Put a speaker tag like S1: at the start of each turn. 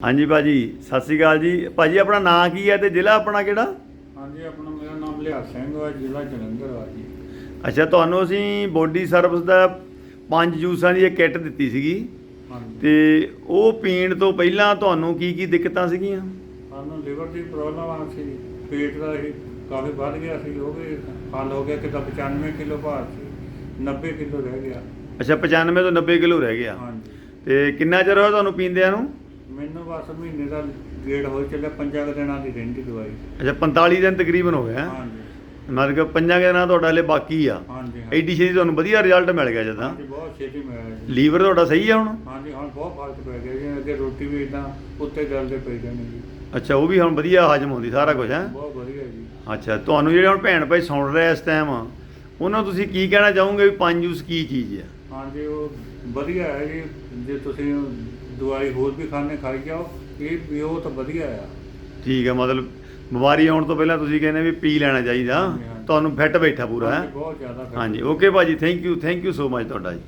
S1: ਹਾਂਜੀ ਭਾਜੀ ਸਤਿ ਸ਼੍ਰੀ ਅਕਾਲ ਜੀ। ਭਾਜੀ ਆਪਣਾ ਨਾਂ ਕੀ ਹੈ ਤੇ ਜ਼ਿਲ੍ਹਾ ਆਪਣਾ ਕਿਹੜਾ?
S2: ਹਾਂਜੀ ਆਪਣਾ ਮੇਰਾ ਨਾਮ ਲਿਆ ਸਿੰਘ ਹੈ ਜ਼ਿਲ੍ਹਾ ਜਲੰਧਰ ਆ ਜੀ।
S1: ਅੱਛਾ ਤੁਹਾਨੂੰ ਅਸੀਂ ਬੋਡੀ ਸਰਵਿਸ ਦਾ ਪੰਜ ਜੂਸਾਂ ਦੀ ਇੱਕ ਕਿੱਟ ਦਿੱਤੀ ਸੀਗੀ।
S2: ਹਾਂਜੀ।
S1: ਤੇ ਉਹ ਪੀਣ ਤੋਂ ਪਹਿਲਾਂ ਤੁਹਾਨੂੰ ਕੀ ਕੀ ਦਿੱਕਤਾਂ ਸੀਗੀਆਂ?
S2: ਸਾਨੂੰ ਲਿਵਰ ਦੀ ਪ੍ਰੋਬਲਮ ਆ ਸੀ ਪੇਟ ਦਾ ਇਹ ਕਾਫੀ ਵੱਧ ਗਿਆ ਸੀ ਉਹ ਵੀ ਹੱਲ ਹੋ ਗਿਆ ਕਿ 95 ਕਿਲੋ ਭਾਰ ਸੀ 90 ਕਿਲੋ ਰਹਿ ਗਿਆ।
S1: ਅੱਛਾ 95 ਤੋਂ 90 ਕਿਲੋ ਰਹਿ ਗਿਆ।
S2: ਹਾਂਜੀ।
S1: ਤੇ ਕਿੰਨਾ ਚਿਰ ਹੋਇਆ ਤੁਹਾਨੂੰ ਪੀਂਦਿਆਂ ਨੂੰ?
S2: ਮੈਨੂੰ ਬਸ ਮਹੀਨੇ ਦਾ ਗੇੜ ਹੋ ਚੱਲਿਆ ਪੰਜਾਂ ਕੁ ਦਿਨਾਂ ਦੀ ਰਹਿੰਦੀ ਦਵਾਈ।
S1: ਅੱਛਾ 45 ਦਿਨ ਤਕਰੀਬਨ ਹੋ ਗਿਆ।
S2: ਹਾਂਜੀ।
S1: ਮਤਲਬ ਕਿ ਪੰਜਾਂ ਕੁ ਦਿਨਾਂ ਤੁਹਾਡਾ ਹਲੇ ਬਾਕੀ ਆ।
S2: ਹਾਂਜੀ
S1: ਐਡੀ ਛੇਤੀ ਤੁਹਾਨੂੰ ਵਧੀਆ ਰਿਜ਼ਲਟ ਮਿਲ ਗਿਆ ਜਦਾਂ
S2: ਹਾਂਜੀ ਬਹੁਤ ਛੇਤੀ ਮਿਲਿਆ ਜੀ।
S1: ਲੀਵਰ ਤੁਹਾਡਾ ਸਹੀ ਆ ਹੁਣ?
S2: ਹਾਂਜੀ ਹੁਣ ਬਹੁਤ ਫ਼ਰਕ ਪੈ ਗਿਆ ਜੀ। ਅੱਗੇ ਰੋਟੀ ਵੀ ਇਦਾਂ ਉੱਤੇ ਜਲਦੇ ਪਈ ਜਾਂਦੀ ਜੀ।
S1: ਅੱਛਾ ਉਹ ਵੀ ਹੁਣ ਵਧੀਆ ਹਜਮ ਹੁੰਦੀ ਸਾਰਾ ਕੁਝ ਹੈ?
S2: ਬਹੁਤ ਵਧੀਆ ਜੀ।
S1: ਅੱਛਾ ਤੁਹਾਨੂੰ ਜਿਹੜੇ ਹੁਣ ਭੈਣ ਭਾਈ ਸੁਣ ਰਹੇ ਇਸ ਟਾਈਮ ਉਹਨਾਂ ਨੂੰ ਤੁਸੀਂ ਕੀ ਕਹਿਣਾ ਚਾਹੋਗੇ ਵੀ ਪੰਜ ਜੂਸ ਕੀ ਚੀਜ਼ ਹੈ
S2: ਹਾਂਜੀ ਉਹ ਵਧੀਆ ਹੈ ਜੀ। ਜੇ ਤੁਸੀਂ ਦਵਾਈ ਹੋਰ ਵੀ ਖਾਣੇ ਖਾਈ ਜਾਓ ਇਹ ਵੀ ਉਹ ਤਾਂ ਵਧੀਆ ਆ।
S1: ਠੀਕ ਹੈ ਮਤਲਬ ਬਿਮਾਰੀ ਆਉਣ ਤੋਂ ਪਹਿਲਾਂ ਤੁਸੀਂ ਕਹਿੰਦੇ ਵੀ ਪੀ ਲੈਣਾ ਚਾਹੀਦਾ।
S2: ਹਾਂਜੀ, ਹਾਂਜੀ।
S1: ਤੁਹਾਨੂੰ ਫਿੱਟ ਬੈਠਾ ਪੂਰਾ ਹੈ?
S2: ਹਾਂਜੀ, ਬਹੁਤ ਜ਼ਿਆਦਾ ਫਾਇਦਾ।
S1: ਹਾਂਜੀ ਓਕੇ ਭਾਜੀ thank you thank you so much ਤੁਹਾਡਾ ਜੀ।